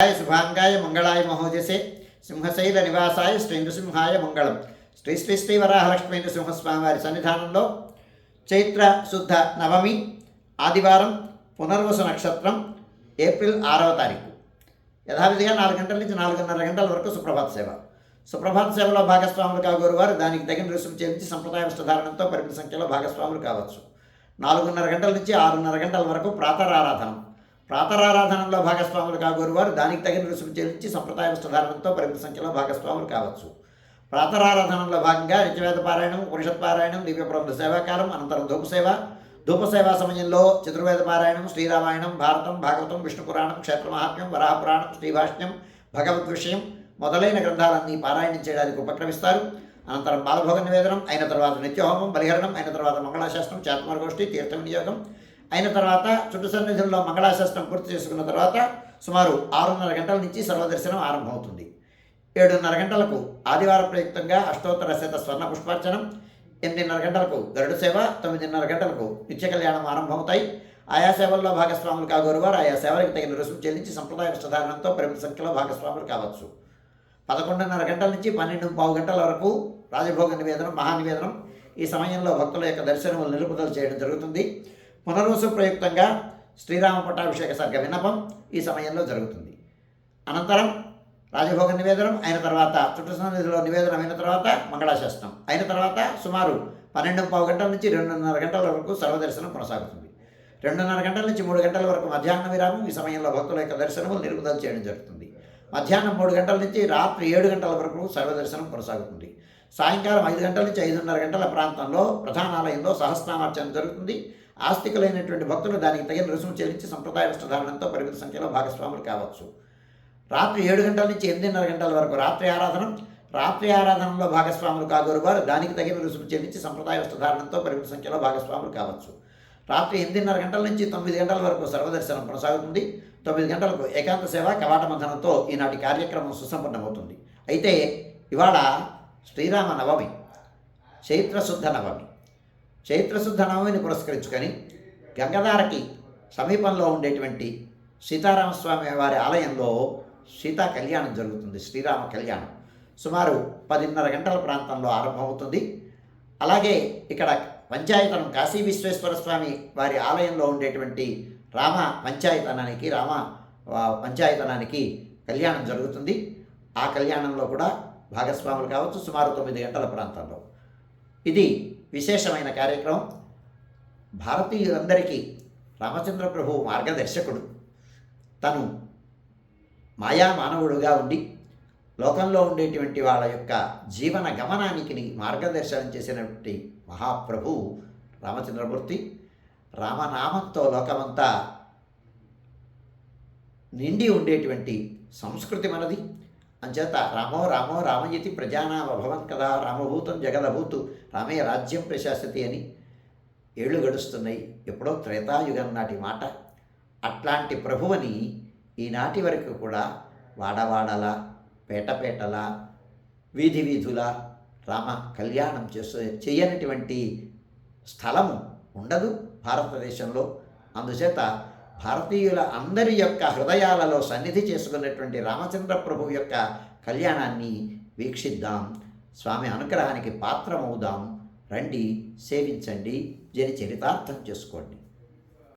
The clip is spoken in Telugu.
ాయ శుభాంగాయ మంగళాయ మహోజసే సింహశైల నివాసాయ శ్రీ నృసింహాయ మంగళం శ్రీ శ్రీ శ్రీ వరాహలక్ష్మీ నృసింహస్వామి వారి సన్నిధానంలో చైత్ర శుద్ధ నవమి ఆదివారం పునర్వసు నక్షత్రం ఏప్రిల్ ఆరవ తారీఖు యథావిధిగా నాలుగు గంటల నుంచి నాలుగున్నర గంటల వరకు సుప్రభాత సేవ సుప్రభాత సేవలో భాగస్వాములు కాగోరు వారు దానికి తగిన రుసుము చెల్లించి సంప్రదాయ వస్త్రధారణంతో పరిమిత సంఖ్యలో భాగస్వాములు కావచ్చు నాలుగున్నర గంటల నుంచి ఆరున్నర గంటల వరకు ప్రాతరారాధనం ప్రాతరారాధనలో భాగస్వాములు కాగోరు వారు. దానికి తగిన రుసుము చెల్లించి సంప్రదాయ వస్త్రధారణంతో పరిమిత సంఖ్యలో భాగస్వాములు కావచ్చు. ప్రాతరారాధనలో భాగంగా నిత్యవేద పారాయణం ఉపనిషత్ పారాయణం దివ్యప్రబంధ సేవాకాలం అనంతరం ధూపసేవ ధూపసేవా సమయంలో చతుర్వేద పారాయణం శ్రీరామాయణం భారతం భాగవతం విష్ణు పురాణం క్షేత్ర మహాత్మ్యం పురాణం శ్రీభాష్యం భగవద్ విషయం మొదలైన గ్రంథాలన్నీ పారాయణం చేయడానికి ఉపక్రమిస్తారు. అనంతరం బాలభోగ నివేదనం అయిన తర్వాత నిత్యహోమం బలిహరణం అయిన తర్వాత మంగళాశాస్త్రం చాత్మరగోష్ఠి తీర్థ వినియోగం అయిన తర్వాత చుట్టు సన్నిధుల్లో మంగళాశాస్త్రం పూర్తి చేసుకున్న తర్వాత సుమారు ఆరున్నర గంటల నుంచి సర్వదర్శనం ఆరంభమవుతుంది. ఏడున్నర గంటలకు ఆదివార ప్రయుక్తంగా అష్టోత్తర శత స్వర్ణ పుష్పార్చనం ఎనిమిదిన్నర గంటలకు గరుడు సేవ తొమ్మిదిన్నర గంటలకు నిత్య కళ్యాణం ఆరంభమవుతాయి. ఆయా సేవల్లో భాగస్వాములు కాగోరువారు ఆయా సేవలకు తగిన రుసుము చెల్లించి సంప్రదాయ వస్త్రధారణంతో పరిమిత సంఖ్యలో భాగస్వాములు కావచ్చు. పదకొండున్నర గంటల నుంచి పన్నెండు పావు గంటల వరకు రాజభోగ నివేదనం మహానివేదనం ఈ సమయంలో భక్తుల యొక్క దర్శనములు నిలుపుదల చేయడం జరుగుతుంది. పునర్వసు ప్రయుక్తంగా శ్రీరామ పట్టాభిషేక సర్గ విన్నపం ఈ సమయంలో జరుగుతుంది. అనంతరం రాజభోగ నివేదనం అయిన తర్వాత చుట్టు సన్నిధిలో నివేదనం అయిన తర్వాత మంగళాశాస్త్రం అయిన తర్వాత సుమారు పన్నెండు పావు గంటల నుంచి రెండున్నర గంటల వరకు సర్వదర్శనం కొనసాగుతుంది. రెండున్నర గంటల నుంచి మూడు గంటల వరకు మధ్యాహ్న విరామం ఈ సమయంలో భక్తుల యొక్క దర్శనములు నిలుపుదల చేయడం జరుగుతుంది. మధ్యాహ్నం మూడు గంటల నుంచి రాత్రి ఏడు గంటల వరకు సర్వదర్శనం కొనసాగుతుంది. సాయంకాలం ఐదు గంటల నుంచి ఐదున్నర గంటల ప్రాంతంలో ప్రధానాలయంలో సహస్రామార్చన జరుగుతుంది. ఆస్తికులైనటువంటి భక్తులు దానికి తగిన రుసుము చెల్లించి సంప్రదాయ వస్త్రధారణంతో పరిమిత సంఖ్యలో భాగస్వాములు కావచ్చు. రాత్రి ఏడు గంటల నుంచి ఎనిమిదిన్నర గంటల వరకు రాత్రి ఆరాధనం రాత్రి ఆరాధనలో భాగస్వాములు కాగోరు వారు దానికి తగిన రుసుము చెల్లించి సంప్రదాయ వస్త్రధారణంతో పరిమిత సంఖ్యలో భాగస్వాములు కావచ్చు. రాత్రి ఎనిమిదిన్నర గంటల నుంచి తొమ్మిది గంటల వరకు సర్వదర్శనం కొనసాగుతుంది. తొమ్మిది గంటలకు ఏకాంత సేవ కవాట మంథనంతో ఈనాటి కార్యక్రమం సుసంపన్నమవుతుంది. అయితే ఇవాళ శ్రీరామ నవమి చైత్రశుద్ధ నవమి. చైత్రశుద్ధ నవమిని పురస్కరించుకొని గంగధారకి సమీపంలో ఉండేటువంటి సీతారామస్వామి వారి ఆలయంలో సీతా కళ్యాణం జరుగుతుంది శ్రీరామ కళ్యాణం. సుమారు పదిన్నర గంటల ప్రాంతంలో ఆరంభమవుతుంది. అలాగే ఇక్కడ పంచాయతనం కాశీ విశ్వేశ్వర స్వామి వారి ఆలయంలో ఉండేటువంటి రామ పంచాయతనానికి రామ పంచాయతనానికి కళ్యాణం జరుగుతుంది. ఆ కళ్యాణంలో కూడా భాగస్వాములు కావచ్చు సుమారు తొమ్మిది గంటల ప్రాంతంలో. ఇది విశేషమైన కార్యక్రమం. భారతీయులందరికీ రామచంద్ర ప్రభువు మార్గదర్శకుడు. తను మాయా మానవుడుగా ఉండి లోకంలో ఉండేటువంటి వాళ్ళ యొక్క జీవన గమనానికి మార్గదర్శనం చేసినటువంటి మహాప్రభువు రామచంద్రమూర్తి రామనామంతో లోకమంతా నిండి ఉండేటువంటి సంస్కృతి మనది. అంచేత రామో రామో రామయతి ప్రజానామభవన్ కదా రామభూతం జగదభూతు రామే రాజ్యం ప్రశాస్తి అని ఏళ్ళు గడుస్తున్నాయి. ఎప్పుడో త్రేతాయుగం నాటి మాట. అట్లాంటి ప్రభువని ఈనాటి వరకు కూడా వాడవాడల పేటపేటల వీధి వీధుల రామ కళ్యాణం చేస్తూ చేయనటువంటి స్థలము ఉండదు భారతదేశంలో. అందుచేత భారతీయుల అందరి యొక్క హృదయాలలో సన్నిధి చేసుకున్నటువంటి రామచంద్ర ప్రభు యొక్క కళ్యాణాన్ని వీక్షిద్దాం. స్వామి అనుగ్రహానికి పాత్రమవుదాం. రండి సేవించండి జని చరితార్థం చేసుకోండి.